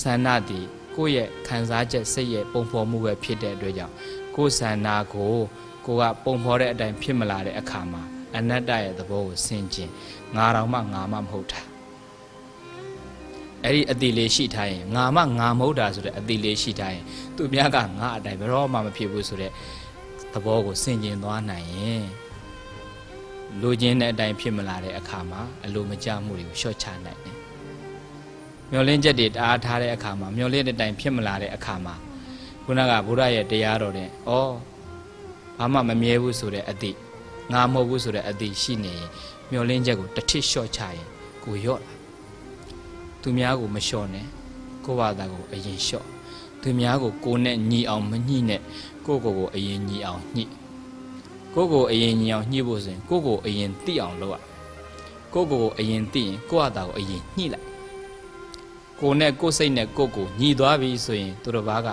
ဆန္ဒတည်ကိုယ့်ရဲ့ခံစားချက်စိတ်ရဲ့ပုံဖော်မှုပဲဖြစ်တဲ့အတွက်ကြောင့်ကိုယ်ဆန္ဒကိုကိုကပုံဖော်တဲ့အတိုင်းဖြစ်မလာတဲ့အခါမှာအနတ္တရဲ့သဘောကိုဆင်ခြင်ငါတော်မှငါမှမဟုတ်တာအဲ့ဒီအတိလေးရှိထားရင်ငါမှငါမဟုတ်တာဆိုတဲ့အတိလေးရှိထားရင်သူများကငါအတိုင်းဘယ်တော့မှမဖြစ်ဘူးဆိုတဲ့သဘောကိုဆင်ခြင်သွားနိုင်ရင်လူချင်းတဲ့အတိုင်းဖြစ်မလာတဲ့အခါမှာအလိုမကျမှုတွေကိုလျှော့ချနိုင်တယ် မျောလင်းချက်တွေတအားထားတဲ့အခါမှာမျောလင်းတဲ့အတိုင်းဖြစ်မလာတဲ့အခါမှာခုနကဘုရားရဲ့တရားတော်တဲ့ဩဘာမှမမြဲဘူးဆိုတဲ့အတိငါမဟုတ်ဘူးဆိုတဲ့အတိရှိနေရင်မျောလင်းချက်ကိုတစ်ထစ်လျှော့ချရင်ကိုရော့လာသူများကိုမလျှော့နဲ့ကိုယ့်ဘာသာကိုအရင်လျှော့သူများကိုကိုယ်နဲ့ညီအောင်မညှိနဲ့ကိုယ့်ကိုယ်ကိုအရင်ညီအောင်ညှိကိုယ့်ကိုယ်အရင်ညီအောင်ညှိဖို့ဆိုရင်ကိုယ့်ကိုယ်အရင်သိအောင်လုပ်ရကိုယ့်ကိုယ်ကိုအရင်သိရင်ကိုယ့်ဘာသာကိုအရင်ညှိလိုက် ကိုယ်နဲ့ကိုယ်စိတ်နဲ့ကိုယ့်ကိုညီသွားပြီဆိုရင်သူတစ်ပါးက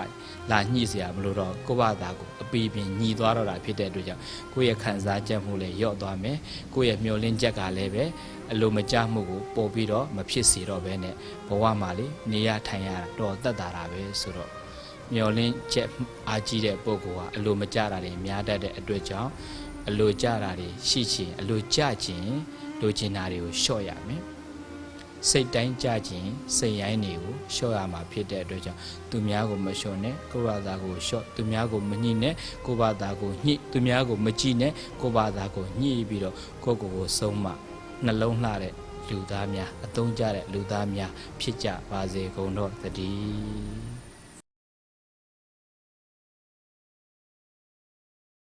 လာညှိเสียမလို့တော့ကိုယ့်ဘာသာကိုအပီးပင်ညီသွားတော့တာဖြစ်တဲ့အတွက်ကြောင့်ကိုယ့်ရဲ့ခံစားချက်မှုလည်းယော့သွားမယ်ကိုယ့်ရဲ့မျောလင်းချက်ကလည်းပဲအလိုမကျမှုကိုပေါ်ပြီးတော့မဖြစ်စေတော့ဘဲနဲ့ဘဝမှာလေနေရထိုင်ရတာတော့တတ်တာတာပဲဆိုတော့မျောလင်းချက်အားကြီးတဲ့ပုဂ္ဂိုလ်ကအလိုမကျတာတွေများတတ်တဲ့အတွက်ကြောင့်အလိုကျတာတွေရှိချင်အလိုကျခြင်းလိုချင်တာတွေကိုလျှော့ရမယ် စိတ်တိုင်းကြခြင်းစိတ်ရိုင်းတွေကိုလျှော့ရမှာဖြစ်တဲ့အတွက်ကြောင့်သူများကိုမလျှော့နဲ့ကိုယ့်ဘာသာကိုလျှော့သူများကိုမညှိနဲ့ကိုယ့်ဘာသာကိုညှိသူများကိုမကြည့်နဲ့ကိုယ့်ဘာသာကိုညှိပြီးတော့ကိုယ့်ကိုယ်ကိုဆုံးမနှလုံးလှတဲ့လူသားများအသုံးကျတဲ့လူသားများဖြစ်ကြပါစေကုန်တော့သတည်း